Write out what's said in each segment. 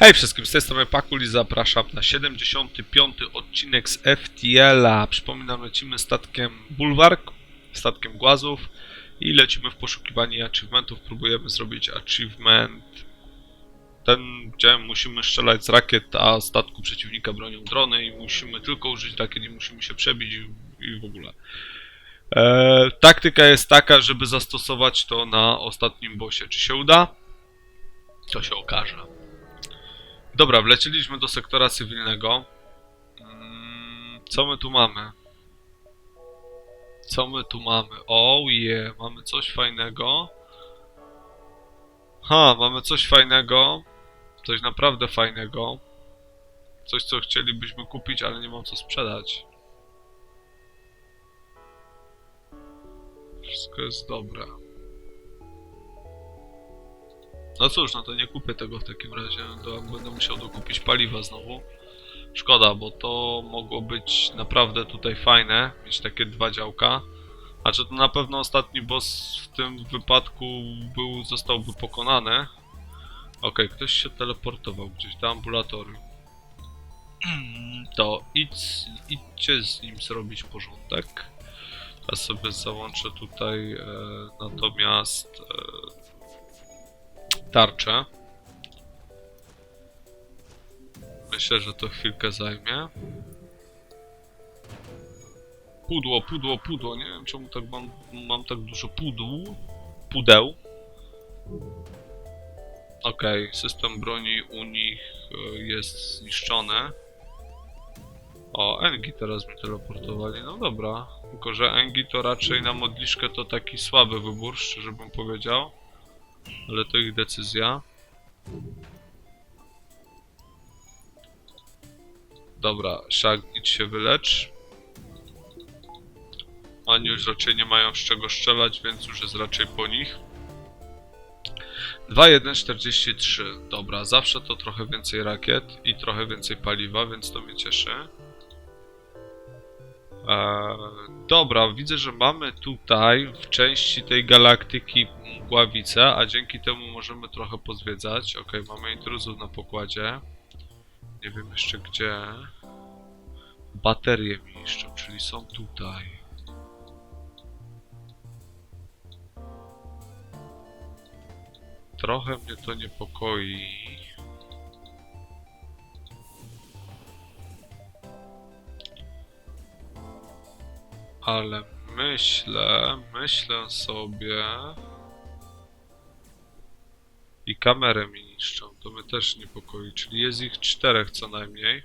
Hej wszystkim, z tej strony Pakul i zapraszam na 75. odcinek z FTL-a. Przypominam, lecimy statkiem Bulwark, statkiem Głazów i lecimy w poszukiwanie achievementów. Próbujemy zrobić achievement ten, gdzie musimy strzelać z rakiet, a statku przeciwnika bronią drony i musimy tylko użyć rakiet i musimy się przebić i, i w ogóle. E, taktyka jest taka, żeby zastosować to na ostatnim bossie. Czy się uda? To się okaże. Dobra, wleciliśmy do sektora cywilnego. Mm, Co my tu mamy? Co my tu mamy? O je, mamy coś fajnego. Ha, mamy coś fajnego. Coś naprawdę fajnego. Coś, co chcielibyśmy kupić, ale nie mam co sprzedać. Wszystko jest dobre. No cóż, no to nie kupię tego w takim razie. To będę musiał dokupić paliwa znowu. Szkoda, bo to mogło być naprawdę tutaj fajne, mieć takie dwa działka. A czy to na pewno ostatni boss w tym wypadku był, zostałby pokonany? Okej, ktoś się teleportował gdzieś do ambulatorium. To idź, idźcie z nim zrobić porządek. Ja sobie załączę tutaj e, natomiast e, tarczę. Myślę, że to chwilkę zajmie. Pudło, pudło, pudło. Nie wiem czemu tak mam, mam tak dużo pudł. Pudeł. Okej, system broni u nich e, jest zniszczony. O, Engi teraz mi teleportowali. No dobra. Tylko, że Engi to raczej na modliszkę to taki słaby wybór, szczerze bym powiedział. Ale to ich decyzja. Dobra, Shag, idź się wylecz. Oni już raczej nie mają z czego strzelać, więc już jest raczej po nich. 2.1.43. Dobra, zawsze to trochę więcej rakiet i trochę więcej paliwa, więc to mnie cieszy. Eee, dobra, widzę, że mamy tutaj w części tej galaktyki mgławice, a dzięki temu możemy trochę pozwiedzać. Ok, mamy intruzów na pokładzie. Nie wiem jeszcze gdzie. Baterie mi niszczą, czyli są tutaj. Trochę mnie to niepokoi. Ale myślę, myślę sobie... I kamerę mi niszczą, to mnie też niepokoi, czyli jest ich czterech co najmniej.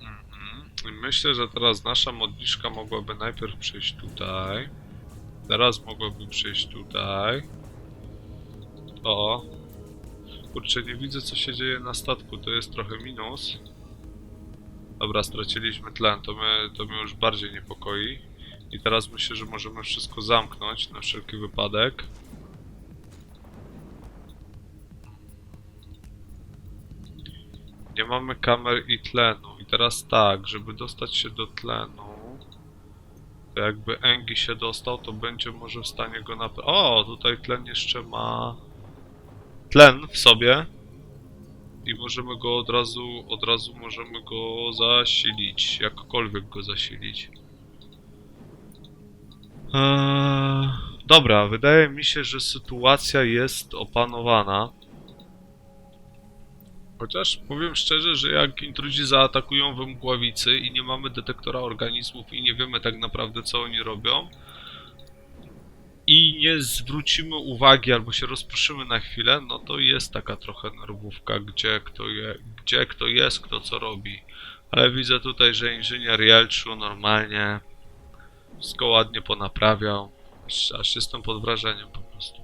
Mhm. Myślę, że teraz nasza modliszka mogłaby najpierw przejść tutaj. Teraz mogłaby przejść tutaj. O. Kurczę, nie widzę co się dzieje na statku, to jest trochę minus. Dobra, straciliśmy tlen, to mnie, to mnie już bardziej niepokoi. I teraz myślę, że możemy wszystko zamknąć na wszelki wypadek. Nie mamy kamer i tlenu. I teraz tak, żeby dostać się do tlenu, to jakby Engi się dostał, to będzie może w stanie go naprawić. O, tutaj tlen jeszcze ma tlen w sobie. I możemy go od razu, od razu możemy go zasilić, jakkolwiek go zasilić. Eee, dobra, wydaje mi się, że sytuacja jest opanowana. Chociaż powiem szczerze, że jak intruzi zaatakują we mgławicy i nie mamy detektora organizmów i nie wiemy tak naprawdę co oni robią i nie zwrócimy uwagi albo się rozproszymy na chwilę, no to jest taka trochę nerwówka, gdzie kto, je, gdzie kto jest, kto co robi. Ale widzę tutaj, że inżynier Jelczu normalnie wszystko ładnie ponaprawiał. Aż- Aż jestem pod wrażeniem po prostu.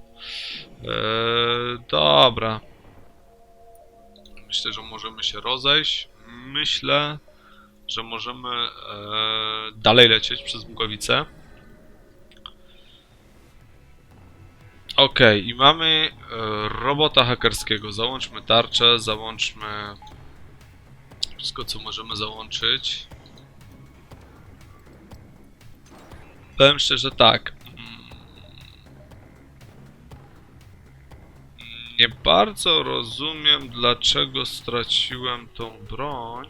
Eee, dobra. Myślę, że możemy się rozejść. Myślę, że możemy e, dalej lecieć przez Mgławicę. Okej, okay, i mamy e, robota hakerskiego. Załączmy tarczę, załączmy wszystko, co możemy załączyć. Powiem szczerze tak. Mm. Nie bardzo rozumiem, dlaczego straciłem tą broń.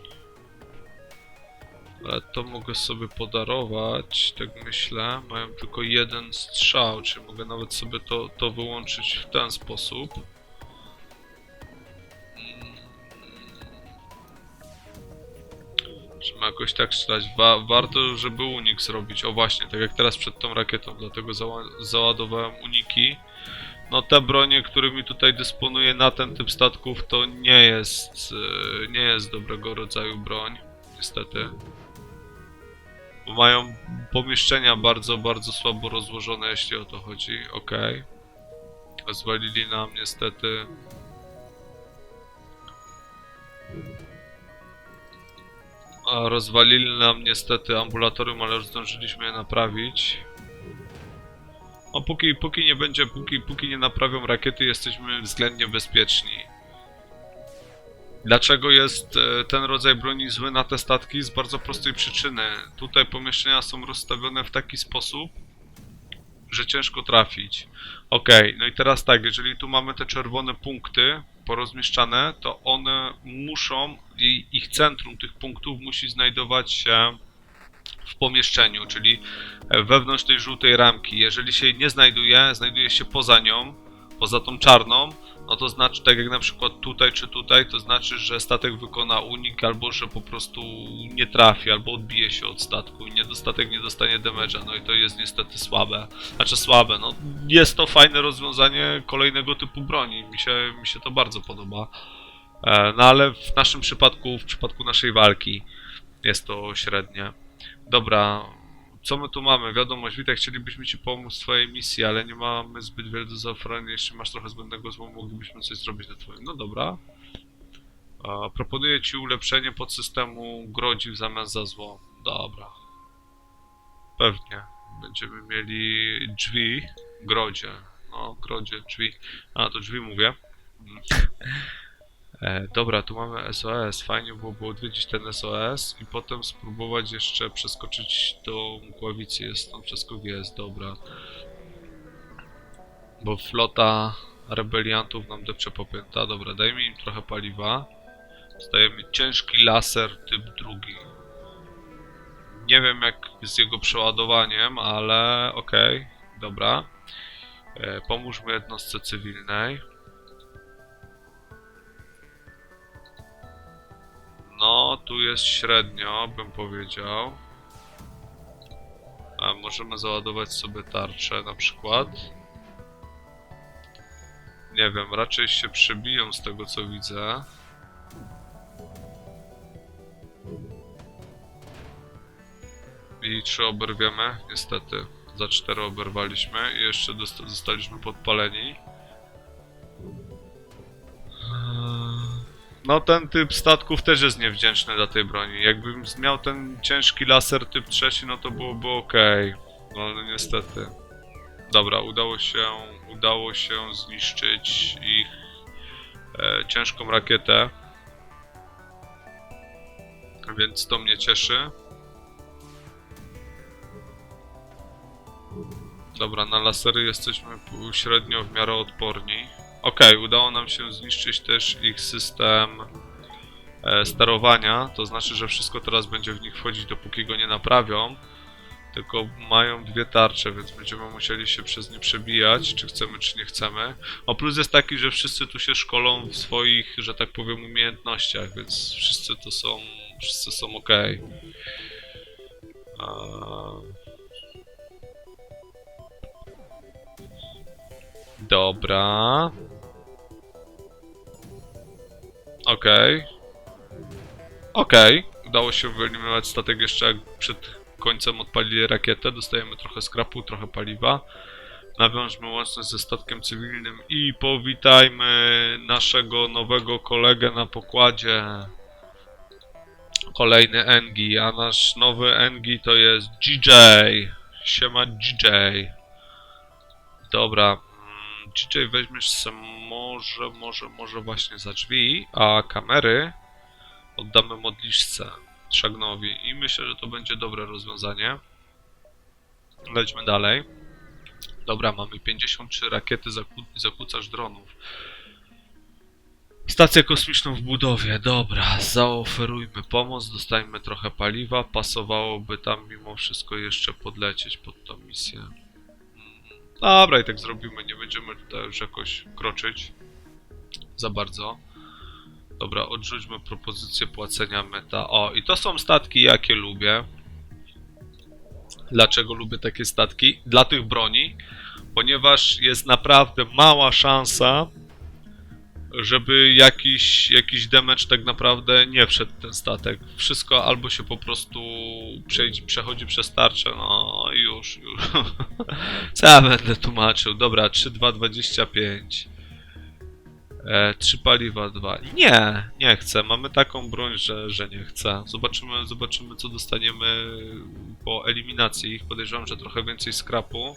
Ale to mogę sobie podarować, tak myślę. Mają tylko jeden strzał, czyli mogę nawet sobie to, to wyłączyć w ten sposób. Trzeba jakoś tak strzelać. Wa warto, żeby unik zrobić. O właśnie, tak jak teraz przed tą rakietą, dlatego zała załadowałem uniki. No te bronie, którymi tutaj dysponuję na ten typ statków, to nie jest, e, nie jest dobrego rodzaju broń, niestety. Mają pomieszczenia bardzo, bardzo słabo rozłożone, jeśli o to chodzi. Okej. Zwalili nam niestety A, Rozwalili nam niestety ambulatorium, ale już zdążyliśmy je naprawić. No póki, póki nie będzie, póki, póki nie naprawią rakiety, jesteśmy względnie bezpieczni. Dlaczego jest e, ten rodzaj broni zły na te statki? Z bardzo prostej przyczyny. Tutaj pomieszczenia są rozstawione w taki sposób, że ciężko trafić. Okej, no i teraz tak, jeżeli tu mamy te czerwone punkty porozmieszczane, to one muszą, ich centrum tych punktów musi znajdować się w pomieszczeniu, czyli wewnątrz tej żółtej ramki. Jeżeli się nie znajduje, znajduje się poza nią, poza tą czarną, no to znaczy, tak jak na przykład tutaj czy tutaj, to znaczy, że statek wykona unik, albo że po prostu nie trafi, albo odbije się od statku i niedostatek nie dostanie damage'a, no i to jest niestety słabe. Znaczy słabe, no jest to fajne rozwiązanie kolejnego typu broni, mi się, mi się to bardzo podoba. E, No ale w naszym przypadku, w przypadku naszej walki jest to średnie. Dobra, co my tu mamy? Wiadomość, witaj, chcielibyśmy Ci pomóc w Twojej misji, ale nie mamy zbyt wiele do zaoferowania. Jeśli masz trochę zbędnego złomu, moglibyśmy coś zrobić na Twoim. No dobra. A, proponuję Ci ulepszenie podsystemu grodzi w zamian za zło. Dobra. Pewnie. Będziemy mieli drzwi, grodzie. No, grodzie, drzwi. A, to drzwi mówię. Mm. E, dobra, tu mamy SOS. Fajnie byłoby odwiedzić ten SOS i potem spróbować jeszcze przeskoczyć do Mgławicy. Jest tam przeskok jest, dobra. Bo flota rebeliantów nam depcze popięta. Dobra, dajmy im trochę paliwa. Dostajemy ciężki laser typ drugi. Nie wiem jak z jego przeładowaniem, ale okej, dobra. E, pomóżmy jednostce cywilnej. Tu jest średnio, bym powiedział. A możemy załadować sobie tarczę na przykład. Nie wiem, raczej się przebiją z tego co widzę. I trzy oberwiemy, niestety. Za cztery oberwaliśmy i jeszcze zostaliśmy podpaleni. No ten typ statków też jest niewdzięczny dla tej broni. Jakbym miał ten ciężki laser typ trzeci, no to byłoby ok. No ale niestety. Dobra, udało się, udało się zniszczyć ich e, ciężką rakietę. Więc to mnie cieszy. Dobra, na lasery jesteśmy średnio w miarę odporni. Okej, udało nam się zniszczyć też ich system e, sterowania. To znaczy, że wszystko teraz będzie w nich wchodzić, dopóki go nie naprawią. Tylko mają dwie tarcze, więc będziemy musieli się przez nie przebijać, czy chcemy, czy nie chcemy. O plus jest taki, że wszyscy tu się szkolą w swoich, że tak powiem, umiejętnościach, więc wszyscy to są, wszyscy są ok. Dobra. Okej. Okej. Udało się wyeliminować statek jeszcze jak przed końcem odpalili rakietę. Dostajemy trochę skrapu, trochę paliwa. Nawiążmy łączność ze statkiem cywilnym i powitajmy naszego nowego kolegę na pokładzie. Kolejny Engi, a nasz nowy Engi to jest GJ. Siema GJ. Dobra, GJ weźmiesz se może, może, może właśnie za drzwi, a kamery oddamy modliszce Szagnowi i myślę, że to będzie dobre rozwiązanie. Lećmy dalej. Dobra, mamy 53 rakiety zaku zakłócacz dronów. Stację kosmiczną w budowie, dobra, zaoferujmy pomoc, dostajmy trochę paliwa, pasowałoby tam mimo wszystko jeszcze podlecieć pod tą misję. Mm, Dobra, i tak zrobimy, nie będziemy tutaj już jakoś kroczyć za bardzo. Dobra, odrzućmy propozycję płacenia meta. O, i to są statki, jakie lubię. Dlaczego lubię takie statki? Dla tych broni, ponieważ jest naprawdę mała szansa, żeby jakiś, jakiś damage tak naprawdę nie wszedł ten statek. Wszystko albo się po prostu przejdź, przechodzi przez tarczę, no już, już. Co ja będę tłumaczył? Dobra, 3, 2, 25. E, 3 paliwa, 2. Nie, nie chcę. Mamy taką broń, że, że nie chcę. Zobaczymy, zobaczymy co dostaniemy po eliminacji ich. Podejrzewam, że trochę więcej scrapu.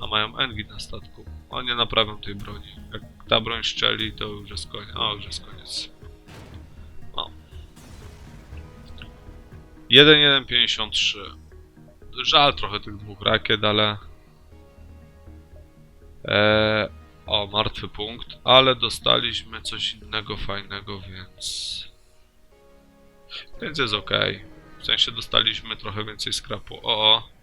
A mają engi na statku. O, nie naprawią tej broni. Jak ta broń szczeli, to już jest koniec. O, już jest koniec. O. 1.1.53. Żal trochę tych dwóch rakiet, ale... Eee, o, martwy punkt, ale dostaliśmy coś innego fajnego, więc... Więc jest ok. W sensie dostaliśmy trochę więcej skrapu. O, o.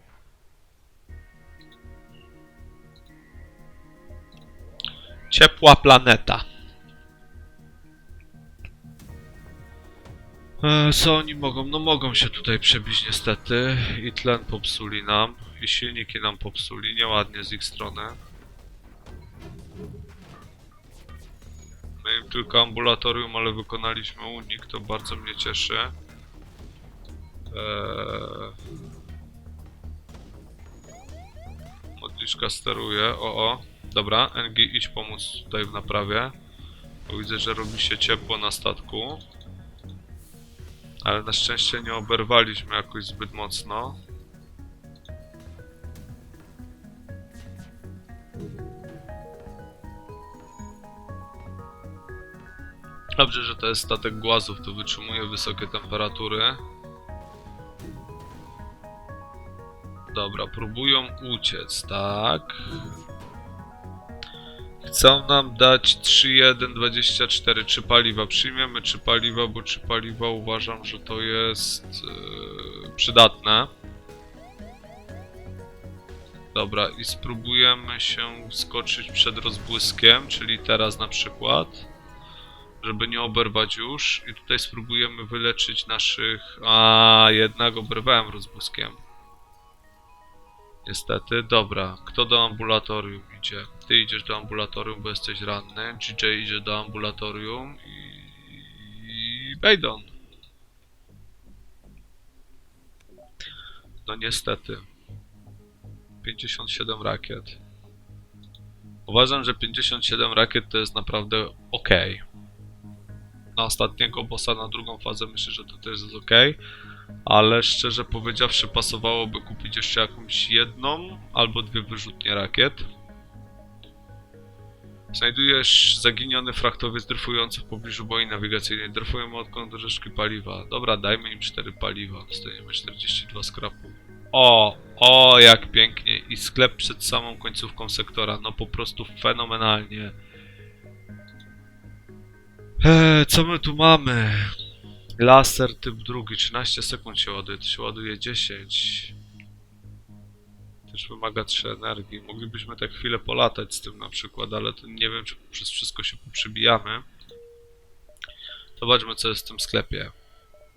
Ciepła planeta. E, co oni mogą? No mogą się tutaj przebić niestety. I tlen popsuli nam. I silniki nam popsuli. Nieładnie z ich strony. My im tylko ambulatorium, ale wykonaliśmy unik. To bardzo mnie cieszy. Eee... Modliszka steruje. O, o. Dobra, NG idź pomóc tutaj w naprawie. Bo widzę, że robi się ciepło na statku. Ale na szczęście nie oberwaliśmy jakoś zbyt mocno. Dobrze, że to jest statek głazów, to wytrzymuje wysokie temperatury. Dobra, próbują uciec, tak. Chcą nam dać 3.1.24 czy paliwa. Przyjmiemy czy paliwa, bo czy paliwa uważam, że to jest yy, przydatne. Dobra, i spróbujemy się wskoczyć przed rozbłyskiem, czyli teraz na przykład. Żeby nie oberwać już. I tutaj spróbujemy wyleczyć naszych... A jednak oberwałem rozbłyskiem. Niestety, dobra. Kto do ambulatorium idzie? Ty idziesz do ambulatorium, bo jesteś ranny. GJ idzie do ambulatorium i... i Baydon. No niestety. 57 rakiet. Uważam, że 57 rakiet to jest naprawdę ok. Na ostatniego bossa, na drugą fazę myślę, że to też jest ok. Ale szczerze powiedziawszy, pasowałoby kupić jeszcze jakąś jedną albo dwie wyrzutnie rakiet. Znajdujesz zaginiony frachtowiec dryfujący w pobliżu boi nawigacyjnej. Dryfujemy odkąd rzeczki paliwa. Dobra, dajmy im 4 paliwa. Dostaniemy 42 skrapu. O, o, jak pięknie. I sklep przed samą końcówką sektora. No po prostu fenomenalnie. Eee, co my tu mamy? Laser typ drugi, 13 sekund się ładuje, to się ładuje 10. Też wymaga 3 energii. Moglibyśmy tak chwilę polatać z tym na przykład, ale to nie wiem, czy przez wszystko się poprzybijamy. Zobaczmy, co jest w tym sklepie.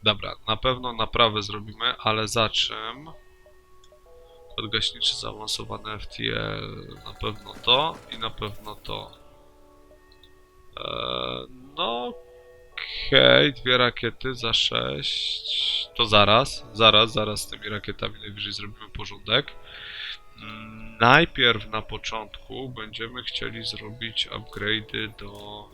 Dobra, na pewno naprawę zrobimy, ale za czym? Kod gaśniczy zaawansowany FTL. Na pewno to i na pewno to. Eee, no, Okej, dwie rakiety za 6. To zaraz, zaraz, zaraz z tymi rakietami najwyżej zrobimy porządek. Mm, Najpierw na początku będziemy chcieli zrobić upgrade'y do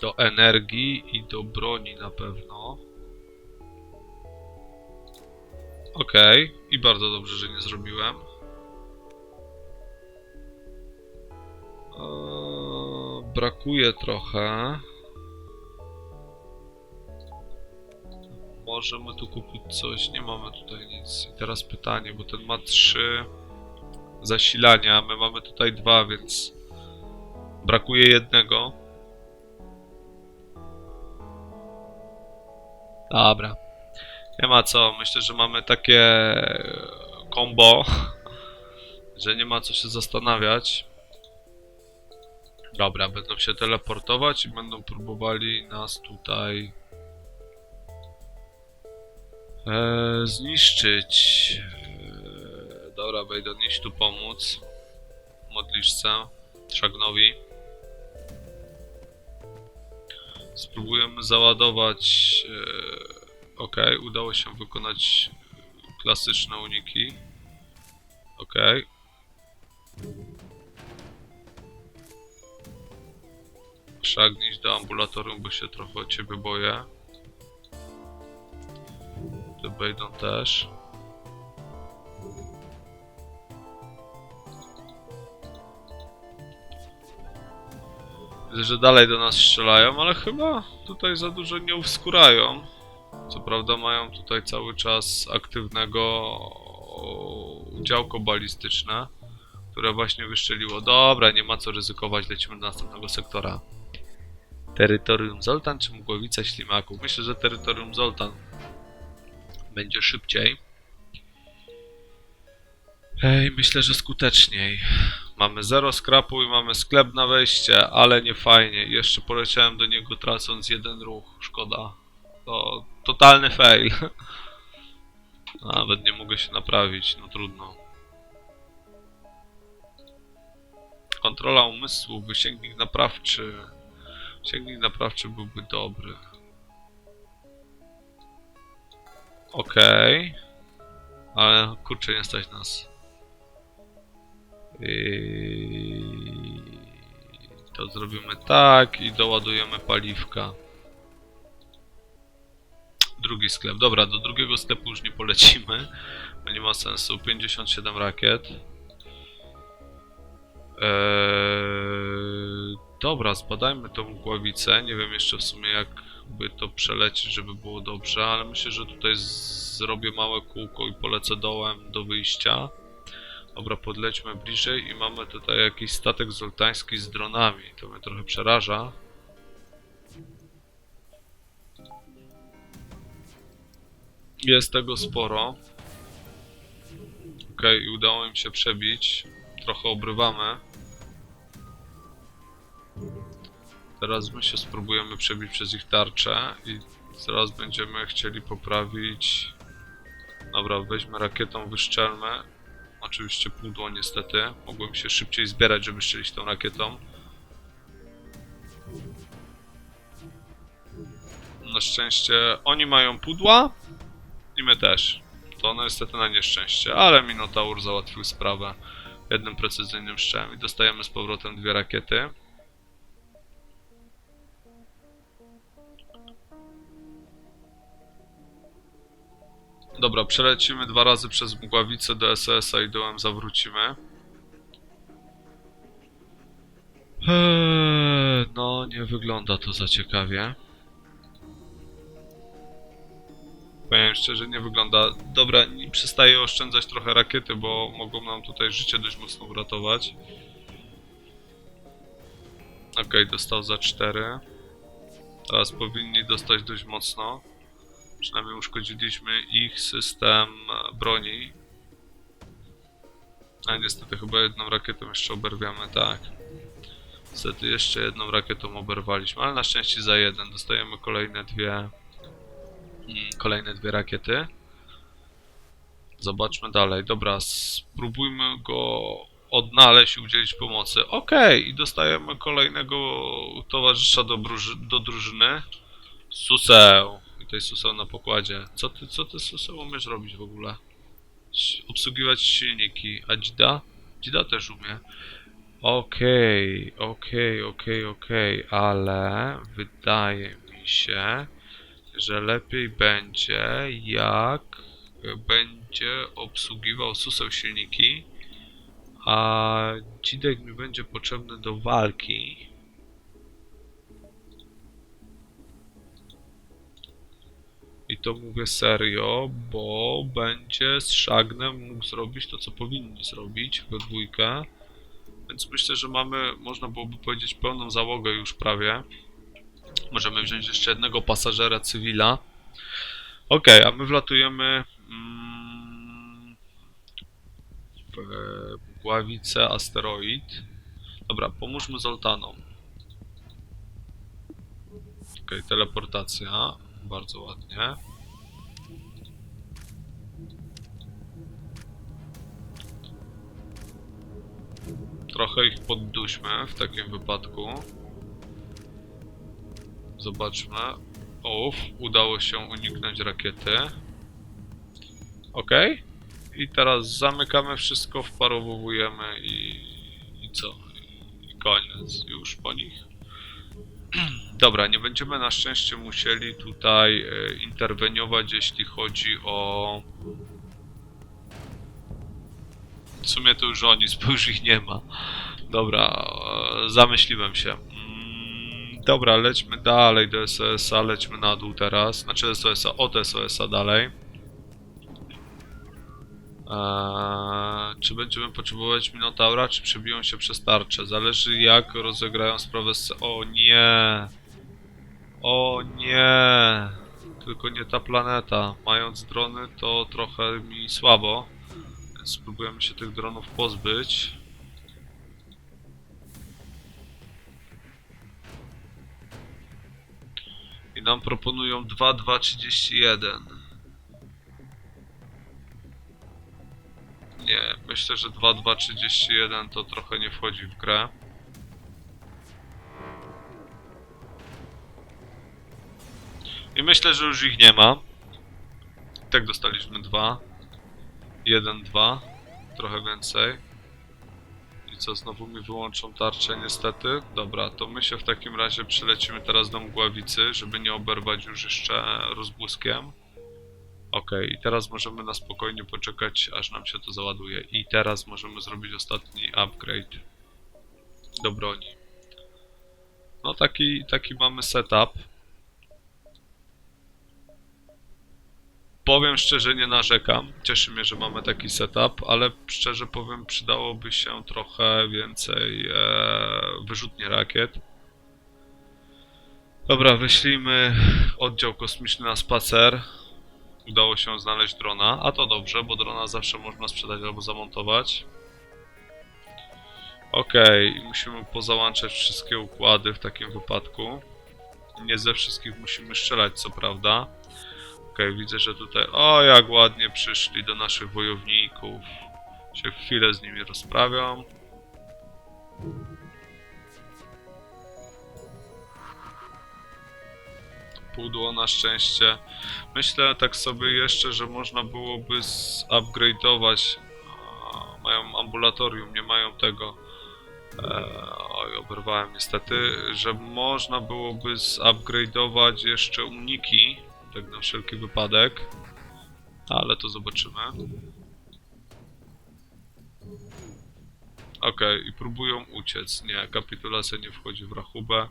do energii i do broni na pewno. Okej, i bardzo dobrze, że nie zrobiłem. Eee, brakuje trochę. Możemy tu kupić coś. Nie mamy tutaj nic. I teraz pytanie, bo ten ma trzy zasilania, my mamy tutaj dwa, więc brakuje jednego. Dobra. Nie ma co, myślę, że mamy takie combo, że nie ma co się zastanawiać. Dobra, będą się teleportować i będą próbowali nas tutaj e, zniszczyć. E, dobra, wejdę iść tu pomóc. Modliszce, Szagnowi. Spróbujemy załadować. E, ok, udało się wykonać klasyczne uniki. Ok. Szagnić do ambulatorium, bo się trochę o ciebie boję. Te wejdą też. Widzę, że dalej do nas strzelają, ale chyba tutaj za dużo nie uwskórają. Co prawda mają tutaj cały czas aktywnego działko balistyczne, które właśnie wyszczeliło. Dobra, nie ma co ryzykować, lecimy do następnego sektora. Terytorium Zoltan czy Mgłowica Ślimaków? Myślę, że terytorium Zoltan będzie szybciej. Ej, myślę, że skuteczniej. Mamy zero skrapu i mamy sklep na wejście, ale nie fajnie. Jeszcze poleciałem do niego tracąc jeden ruch. Szkoda. To totalny fail. Nawet nie mogę się naprawić, no trudno. Kontrola umysłu, wysięgnik naprawczy. Wysięgnik naprawczy byłby dobry. Okej. Ale kurczę, nie stać nas. I to zrobimy tak i doładujemy paliwka. Drugi sklep. Dobra, do drugiego sklepu już nie polecimy, bo nie ma sensu. 57 rakiet. Eee, dobra, zbadajmy tą głowicę. Nie wiem jeszcze w sumie jak by to przelecieć, żeby było dobrze, ale myślę, że tutaj zrobię małe kółko i polecę dołem do wyjścia. Dobra, podlećmy bliżej i mamy tutaj jakiś statek zoltański z dronami. To mnie trochę przeraża. Jest tego sporo. I udało im się przebić. Trochę obrywamy. Teraz my się spróbujemy przebić przez ich tarczę i zaraz będziemy chcieli poprawić. Dobra, weźmy rakietą, wyszczelmy. Oczywiście pudło niestety. Mogłem się szybciej zbierać, żeby strzelić tą rakietą. Na szczęście oni mają pudła i my też. To no niestety na nieszczęście, ale Minotaur załatwił sprawę jednym precyzyjnym strzałem i dostajemy z powrotem dwie rakiety. Dobra, przelecimy dwa razy przez Mgławicę do SS-a i dołem zawrócimy. Eee, no, nie wygląda to za ciekawie. Powiem szczerze, nie wygląda. Dobra, przestaję oszczędzać trochę rakiety, bo mogą nam tutaj życie dość mocno uratować. Okej, dostał za 4. Teraz powinni dostać dość mocno. Przynajmniej uszkodziliśmy ich system broni. A niestety chyba jedną rakietą jeszcze oberwiamy, tak. Niestety jeszcze jedną rakietą oberwaliśmy, ale na szczęście za jeden. Dostajemy kolejne dwie mm, kolejne dwie rakiety. Zobaczmy dalej. Dobra, spróbujmy go odnaleźć i udzielić pomocy. Okej, i dostajemy kolejnego towarzysza do, do drużyny. Suseł. Jest Suseł na pokładzie. Co ty, co ty Suseł umiesz robić w ogóle? Obsługiwać silniki. A Dzida? Dzida też umie. Okej, okej, okej, okej, ale wydaje mi się, że lepiej będzie, jak będzie obsługiwał Suseł silniki, a Dzidek mi będzie potrzebny do walki. To mówię serio, bo będzie z Shagnem mógł zrobić to, co powinni zrobić we dwójkę. Więc myślę, że mamy, można byłoby powiedzieć, pełną załogę już prawie. Możemy wziąć jeszcze jednego pasażera cywila. Okej, a my wlatujemy mm, w Mgławicę asteroid. Dobra, pomóżmy Zoltanom. Okej, teleportacja. Bardzo ładnie. Trochę ich podduśmy w takim wypadku. Zobaczmy. Uff, udało się uniknąć rakiety. Ok. I teraz zamykamy wszystko, wparowujemy i, i co? I, I koniec już po nich. Dobra, nie będziemy na szczęście musieli tutaj e, interweniować, jeśli chodzi o... W sumie to już oni, bo już ich nie ma. Dobra, e, zamyśliłem się. Mm, Dobra, lećmy dalej do SOS-a, lećmy na dół teraz. Znaczy SOS-a, od SOS-a dalej. Eee, czy będziemy potrzebować Minotaura, czy przebiją się przez tarczę? Zależy jak rozegrają sprawę z... O nie! O nie! Tylko nie ta planeta. Mając drony to trochę mi słabo. Spróbujemy się tych dronów pozbyć. I nam proponują 2.2.31. Nie, myślę, że 2.2.31 to trochę nie wchodzi w grę. I myślę, że już ich nie ma. Tak dostaliśmy dwa. Jeden, dwa. Trochę więcej. I co, znowu mi wyłączą tarczę niestety? Dobra, to my się w takim razie przylecimy teraz do Mgławicy, żeby nie oberwać już jeszcze rozbłyskiem. Okej, i teraz możemy na spokojnie poczekać, aż nam się to załaduje. I teraz możemy zrobić ostatni upgrade do broni. No taki, taki mamy setup. Powiem szczerze, nie narzekam. Cieszy mnie, że mamy taki setup, ale szczerze powiem, przydałoby się trochę więcej e, rakiet. Dobra, wyślijmy oddział kosmiczny na spacer. Udało się znaleźć drona, a to dobrze, bo drona zawsze można sprzedać albo zamontować. Okej, musimy pozałączać wszystkie układy w takim wypadku. Nie ze wszystkich musimy strzelać, co prawda. Okej, widzę, że tutaj... O, jak ładnie przyszli do naszych wojowników. Się chwilę z nimi rozprawiam. Pudło na szczęście. Myślę tak sobie jeszcze, że można byłoby zupgrade'ować. Mają ambulatorium, nie mają tego. Eee, oj, oberwałem niestety, że można byłoby zupgrade'ować jeszcze uniki, tak na wszelki wypadek. Ale to zobaczymy. Okej, i próbują uciec. Nie, kapitulacja nie wchodzi w rachubę.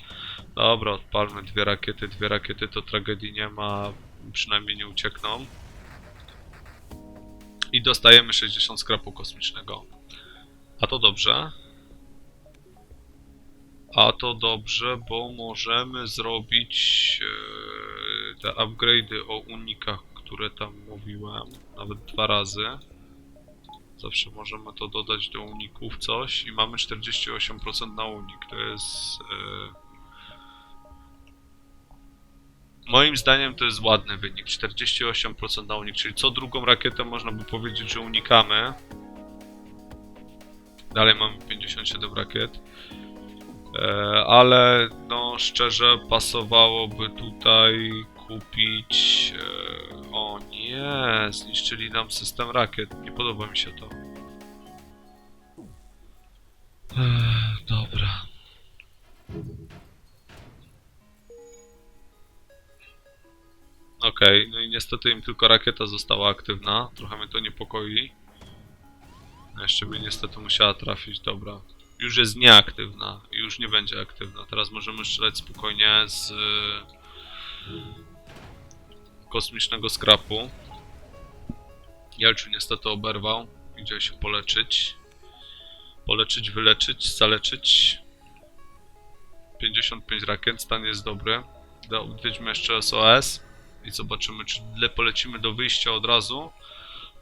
Dobra, odpalmy dwie rakiety. Dwie rakiety to tragedii nie ma. Przynajmniej nie uciekną. I dostajemy 60 skrapu kosmicznego. A to dobrze. A to dobrze, bo możemy zrobić e, te upgrade'y o unikach, które tam mówiłem. Nawet dwa razy. Zawsze możemy to dodać do uników coś i mamy 48% na unik. To jest... E... Moim zdaniem to jest ładny wynik. 48% na unik, czyli co drugą rakietę można by powiedzieć, że unikamy. Dalej mamy 57 rakiet. E, ale no szczerze pasowałoby tutaj kupić... E, o nie, zniszczyli nam system rakiet. Nie podoba mi się to. Ech, dobra. Okej, no i niestety im tylko rakieta została aktywna. Trochę mnie to niepokoi. Jeszcze by niestety musiała trafić, dobra. Już jest nieaktywna, już nie będzie aktywna. Teraz możemy strzelać spokojnie z... y, kosmicznego skrapu. Jelczu niestety oberwał. Idzie się poleczyć. Poleczyć, wyleczyć, zaleczyć. 55 rakiet, stan jest dobry. Do- Odwiedźmy jeszcze SOS i zobaczymy, czy le- polecimy do wyjścia od razu.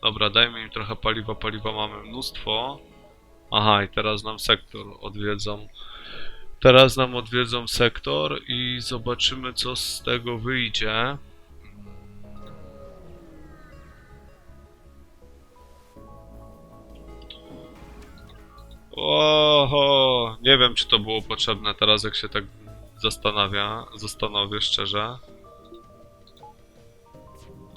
Dobra, dajmy im trochę paliwa. Paliwa mamy mnóstwo. Aha, i teraz nam sektor odwiedzą. Teraz nam odwiedzą sektor i zobaczymy, co z tego wyjdzie. Oho, nie wiem, czy to było potrzebne teraz, jak się tak zastanawia, zastanowię szczerze.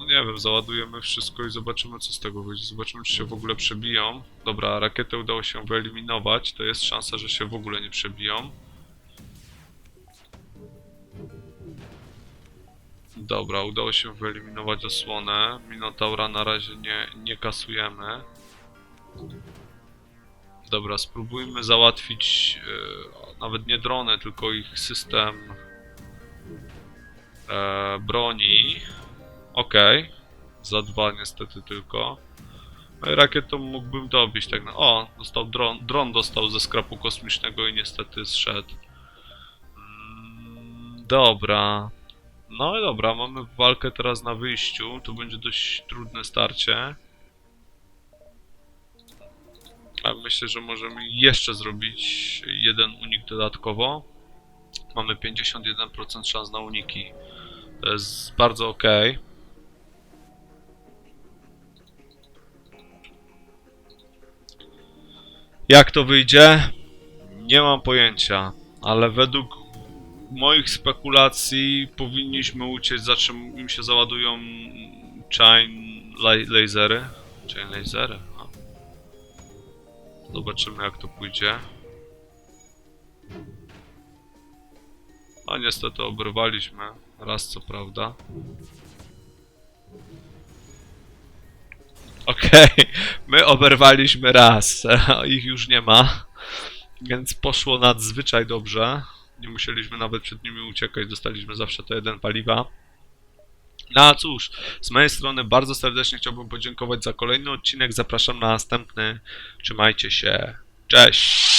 Nie wiem, załadujemy wszystko i zobaczymy, co z tego wyjdzie. Zobaczymy, czy się w ogóle przebiją. Dobra, rakietę udało się wyeliminować, to jest szansa, że się w ogóle nie przebiją. Dobra, udało się wyeliminować osłonę. Minotaura na razie nie, nie kasujemy. Dobra, spróbujmy załatwić e, nawet nie dronę, tylko ich system e, broni. Okej, za dwa niestety tylko. No i mógłbym dobić tak na... O, dostał dron, dron dostał ze skrapu kosmicznego i niestety zszedł. Mm, dobra. No i dobra, mamy walkę teraz na wyjściu. To będzie dość trudne starcie. A myślę, że możemy jeszcze zrobić jeden unik dodatkowo. Mamy 51% szans na uniki. To jest bardzo ok. Jak to wyjdzie? Nie mam pojęcia, ale według moich spekulacji powinniśmy uciec, za czym im się załadują chain la- lasery. Chain lasery, a. Zobaczymy jak to pójdzie. A niestety oberwaliśmy. Raz co prawda. Okej, my oberwaliśmy raz. Ich już nie ma. Więc poszło nadzwyczaj dobrze. Nie musieliśmy nawet przed nimi uciekać. Dostaliśmy zawsze to jeden paliwa. No a cóż, z mojej strony bardzo serdecznie chciałbym podziękować za kolejny odcinek. Zapraszam na następny. Trzymajcie się. Cześć!